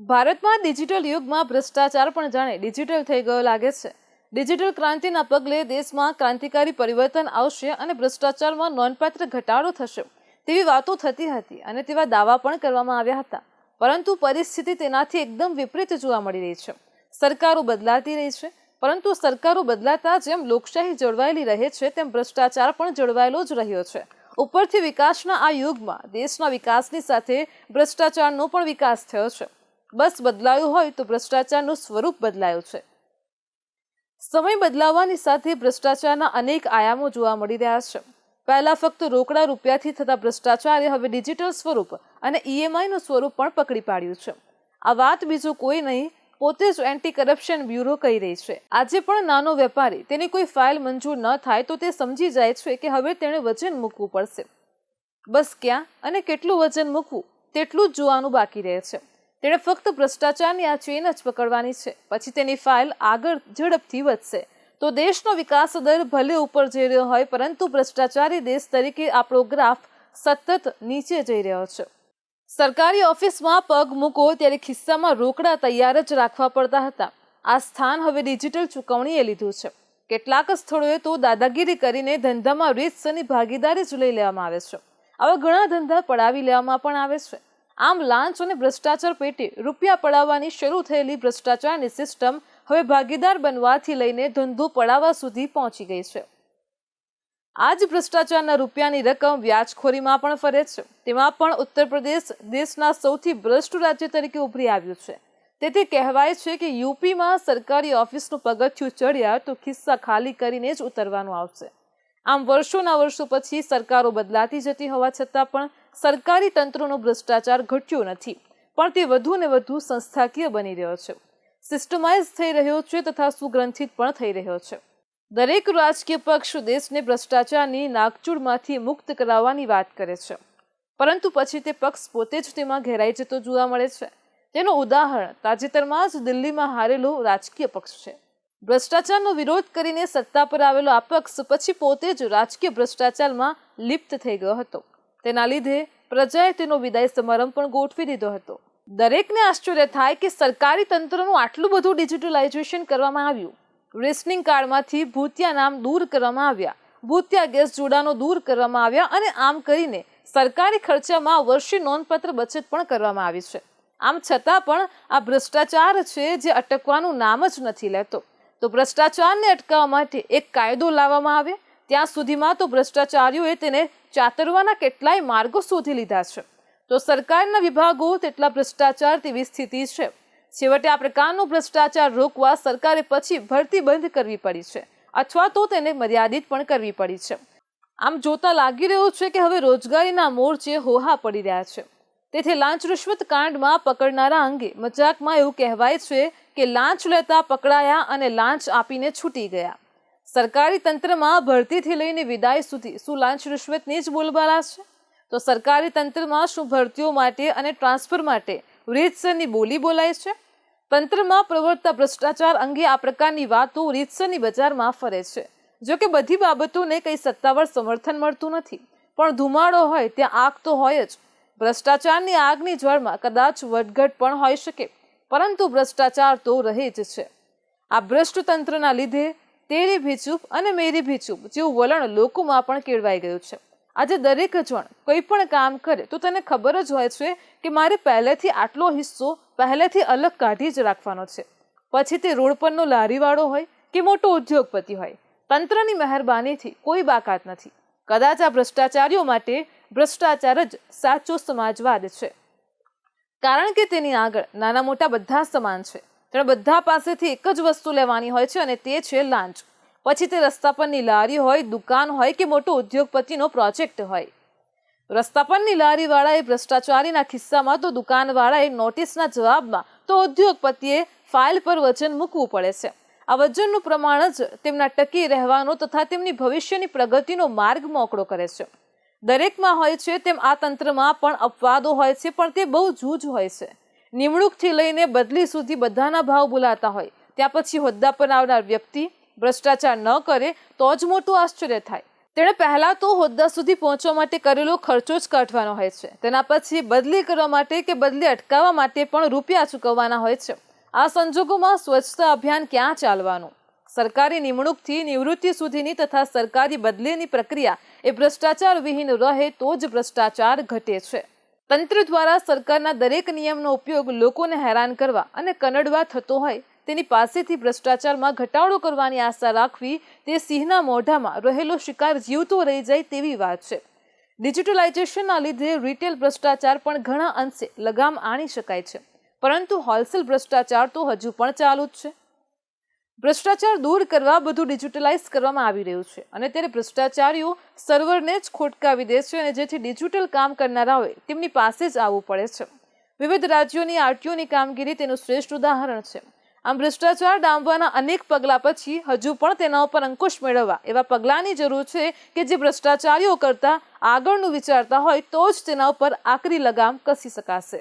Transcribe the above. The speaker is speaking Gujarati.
ભારતમાં ડિજિટલ યુગમાં ભ્રષ્ટાચાર પણ જાણે ડિજિટલ થઈ ગયો લાગે છે. ડિજિટલ ક્રાંતિના પગલે દેશમાં ક્રાંતિકારી પરિવર્તન આવશે અને ભ્રષ્ટાચારમાં નોંધપાત્ર ઘટાડો થશે તેવી વાતો થતી હતી અને તેવા દાવા પણ કરવામાં આવ્યા હતા. પરંતુ પરિસ્થિતિ તેનાથી એકદમ વિપરીત જોવા મળી રહી છે. સરકારો બદલાતી રહી છે, પરંતુ સરકારો બદલાતા જેમ લોકશાહી જળવાયેલી રહે છે, તેમ ભ્રષ્ટાચાર પણ જળવાયેલો જ રહ્યો છે. ઉપરથી વિકાસના આ યુગમાં દેશના વિકાસની સાથે ભ્રષ્ટાચારનો પણ વિકાસ થયો છે. બસ બદલાયું હોય તો ભ્રષ્ટાચારનું સ્વરૂપ બદલાયું છે. સમય બદલાવાની સાથે ભ્રષ્ટાચારના અનેક આયામો જોવા મળી રહ્યા છે. પહેલાં ફક્ત રોકડા રૂપિયાથી થતા ભ્રષ્ટાચારે હવે ડિજિટલ સ્વરૂપ અને ઈએમઆઈનું સ્વરૂપ પણ પકડી પાડ્યું છે. આ વાત બીજું કોઈ નહીં, પોતે જ એન્ટી કરપ્શન બ્યુરો કહી રહી છે. આજે પણ નાનો વેપારી, તેની કોઈ ફાઇલ મંજૂર ન થાય તો તે સમજી જાય છે કે હવે તેણે વજન મૂકવું પડશે. બસ ક્યાં અને કેટલું વજન મૂકવું, તેટલું જ જોવાનું બાકી રહે છે. તેણે ફક્ત ભ્રષ્ટાચારની આ ચેન જ પકડવાની છે. પછી તેની ફાઇલ આગળ ઝડપથી વધશે. તો દેશનો વિકાસ દર ભલે ઉપર જઈ રહ્યો હોય, પરંતુ ભ્રષ્ટાચારી દેશ તરીકે આપણો ગ્રાફ સતત નીચે જઈ રહ્યો છે. સરકારી ઓફિસમાં પગ મૂકો ત્યારે ખિસ્સામાં રોકડા તૈયાર જ રાખવા પડતા હતા. આ સ્થાન હવે ડિજિટલ ચૂકવણીએ લીધું છે. કેટલાક સ્થળોએ તો દાદાગીરી કરીને ધંધામાં રીતસરની ભાગીદારી જ લઈ લેવામાં આવે છે. આવા ઘણા ધંધા પડાવી લેવામાં પણ આવે છે. આમ લાંચ અને ભ્રષ્ટાચાર પેટે રૂપિયા પડાવવાની શરૂ થયેલી ભ્રષ્ટાચારની સિસ્ટમ હવે ભાગીદાર બનવાથી લઈને ધંધો પડાવવા સુધી પહોંચી ગઈ છે. આ જ ભ્રષ્ટાચારના રૂપિયાની રકમ વ્યાજખોરીમાં પણ ફરે છે. તેમાં પણ ઉત્તર પ્રદેશ દેશના સૌથી ભ્રષ્ટ રાજ્ય તરીકે ઉભરી આવ્યું છે. તેથી કહેવાય છે કે યુપીમાં સરકારી ઓફિસનું પગથિયું ચડ્યા તો ખિસ્સા ખાલી કરીને જ ઉતરવાનું આવશે. આમ વર્ષોના વર્ષો પછી સરકારો બદલાતી જતી હોવા છતાં પણ સરકારી તંત્રનો ભ્રષ્ટાચાર ઘટ્યો નથી, પણ તે વધુ ને વધુ સંસ્થાકીય બની રહ્યો છે. સિસ્ટમાઇઝ થઈ રહ્યો છે તથા સુગ્રંથિત પણ થઈ રહ્યો છે. દરેક રાજકીય પક્ષ દેશને ભ્રષ્ટાચારની નાગચૂળમાંથી મુક્ત કરાવવાની વાત કરે છે. પરંતુ પછી તે પક્ષ પોતે જ તેમાં ઘેરાઈ જતો જોવા મળે છે. તેનું ઉદાહરણ તાજેતરમાં જ દિલ્હીમાં હારેલો રાજકીય પક્ષ છે. ભ્રષ્ટાચારનો વિરોધ કરીને સત્તા પર આવેલો આ પક્ષ પછી પોતે જ રાજકીય ભ્રષ્ટાચારમાં લિપ્ત થઈ ગયો હતો. તેના લીધે પ્રજાએ તેનો વિદાય સમારંભ પણ ગોઠવી દીધો હતો. દરેકને આશ્ચર્ય થાય કે સરકારી તંત્રનું આટલું બધું ડિજિટલાઇઝેશન કરવામાં આવ્યું. રેશનિંગ કાર્ડમાંથી ભૂતિયા નામ દૂર કરવામાં આવ્યા. ભૂતિયા ગેસ જોડાણો દૂર કરવામાં આવ્યા અને આમ કરીને સરકારી ખર્ચામાં વર્ષે નોંધપાત્ર બચત પણ કરવામાં આવી છે. આમ છતાં પણ આ ભ્રષ્ટાચાર છે જે અટકવાનું નામ જ નથી લેતો. તો ભ્રષ્ટાચારને અટકાવવા માટે એક કાયદો લાવવામાં આવે ત્યાં સુધીમાં તો ભ્રષ્ટાચારીઓએ તેને ચાતરવાના કેટલાય માર્ગો શોધી લીધા છે. તો સરકારના વિભાગો તેટલા ભ્રષ્ટાચાર તેવી સ્થિતિ છે. છેવટે આ પ્રકારનો ભ્રષ્ટાચાર રોકવા સરકારે પછી ભરતી બંધ કરવી પડી છે અથવા તો તેને મર્યાદિત પણ કરવી પડી છે. આમ જોતા લાગી રહ્યું છે કે હવે રોજગારીના મોરચે હોહા પડી રહ્યા છે. તેથી લાંચ રૂશ્વત કાંડમાં પકડનારા અંગે મજાકમાં એવું કહેવાય છે કે લાંચ લેતા પકડાયા અને લાંચ આપીને છૂટી ગયા. સરકારી તંત્રમાં ભરતીથી લઈને વિદાય સુધી શું લાંચ રૂશ્વતની જ બોલબાલા છે? તો સરકારી તંત્રમાં શું ભરતીઓ માટે અને ટ્રાન્સફર માટે રીતસરની બોલી બોલાય છે? તંત્રમાં પ્રવર્તતા ભ્રષ્ટાચાર અંગે આ પ્રકારની વાતો રીતસરની બજારમાં ફરે છે. જો કે બધી બાબતોને કંઈ સત્તાવાર સમર્થન મળતું નથી. પણ ધુમાડો હોય ત્યાં આગ તો હોય જ. ભ્રષ્ટાચારની આગની જ્વાળમાં કદાચ વટઘટ પણ હોઈ શકે. પરંતુ ભ્રષ્ટાચાર તો રહે જ છે. આ ભ્રષ્ટ તંત્રના લીધે તેરી ભી ચૂપ અને મેરી ભી ચૂપ, જેવું વલણ લોકોમાં પણ કેળવાઈ ગયું છે. આજે દરેક જણ કોઈ પણ કામ કરે તો તેને ખબર જ હોય છે કે મારે પહેલેથી આટલો હિસ્સો પહેલેથી અલગ કાઢી જ રાખવાનો છે. પછી તે રોડ પરનો લારીવાળો હોય કે મોટો ઉદ્યોગપતિ હોય. તંત્રની મહેરબાનીથી કોઈ બાકાત નથી. કદાચ આ ભ્રષ્ટાચારીઓ માટે ભ્રષ્ટાચાર જ સાચો સમાજવાદ છે. કારણ કે તેની આગળ નાના મોટા બધા સમાન છે. તેણે બધા પાસેથી એક જ વસ્તુ લેવાની હોય છે અને તે છે લાંચ. પછી તે રસ્તા પરની લારી હોય, દુકાન હોય કે મોટો ઉદ્યોગપતિનો પ્રોજેક્ટ હોય. રસ્તા પરની લારીવાળાએ ભ્રષ્ટાચારીના કિસ્સામાં તો દુકાનવાળાએ નોટિસના જવાબમાં તો ઉદ્યોગપતિએ ફાઇલ પર વજન મૂકવું પડે છે. આ વજનનું પ્રમાણ જ તેમના ટકી રહેવાનો તથા તેમની ભવિષ્યની પ્રગતિનો માર્ગ મોકળો કરે છે. દરેકમાં હોય છે તેમ આ તંત્રમાં પણ અપવાદો હોય છે, પણ તે બહુ જૂજ હોય છે. નિમણૂકથી લઈને બદલી સુધી બધાના ભાવ બોલાતા હોય. ત્યાં પછી હોદ્દા પર આવનાર વ્યક્તિ ભ્રષ્ટાચાર ન કરે તો જ મોટું આશ્ચર્ય થાય. તેણે પહેલાં તો હોદ્દા સુધી પહોંચવા માટે કરેલો ખર્ચો જ કાઢવાનો હોય છે. તેના પછી બદલી કરવા માટે કે બદલી અટકાવવા માટે પણ રૂપિયા ચૂકવવાના હોય છે. આ સંજોગોમાં સ્વચ્છતા અભિયાન ક્યાં ચાલવાનું? સરકારી નિમણૂકથી નિવૃત્તિ સુધીની તથા સરકારી બદલીની પ્રક્રિયા એ ભ્રષ્ટાચાર વિહીન રહે તો જ ભ્રષ્ટાચાર ઘટે છે. તંત્ર દ્વારા સરકારના દરેક નિયમનો ઉપયોગ લોકોને હેરાન કરવા અને કનડવા થતો હોય તેની પાસેથી ભ્રષ્ટાચારમાં ઘટાડો કરવાની આશા રાખવી તે સિંહના મોઢામાં રહેલો શિકાર જીવતો રહી જાય તેવી વાત છે. ડિજિટલાઇઝેશનના લીધે રિટેલ ભ્રષ્ટાચાર પણ ઘણા અંશે લગામ આણી શકાય છે. પરંતુ હોલસેલ ભ્રષ્ટાચાર તો હજુ પણ ચાલુ જ છે. ભ્રષ્ટાચાર દૂર કરવા બધું ડિજિટલાઇઝ કરવામાં આવી રહ્યું છે. અને ત્યારે ભ્રષ્ટાચારીઓ સર્વરને જ ખોટકાવી દે છે અને જેથી ડિજિટલ કામ કરનારા હોય તેમની પાસે જ આવવું પડે છે. વિવિધ રાજ્યોની આરટીઓની કામગીરી તેનું શ્રેષ્ઠ ઉદાહરણ છે. આમ ભ્રષ્ટાચાર ડામવાના અનેક પગલાં પછી હજુ પણ તેના ઉપર અંકુશ મેળવવા એવા પગલાંની જરૂર છે કે જે ભ્રષ્ટાચારીઓ કરતાં આગળનું વિચારતા હોય તો જ તેના ઉપર આકરી લગામ કસી શકાશે.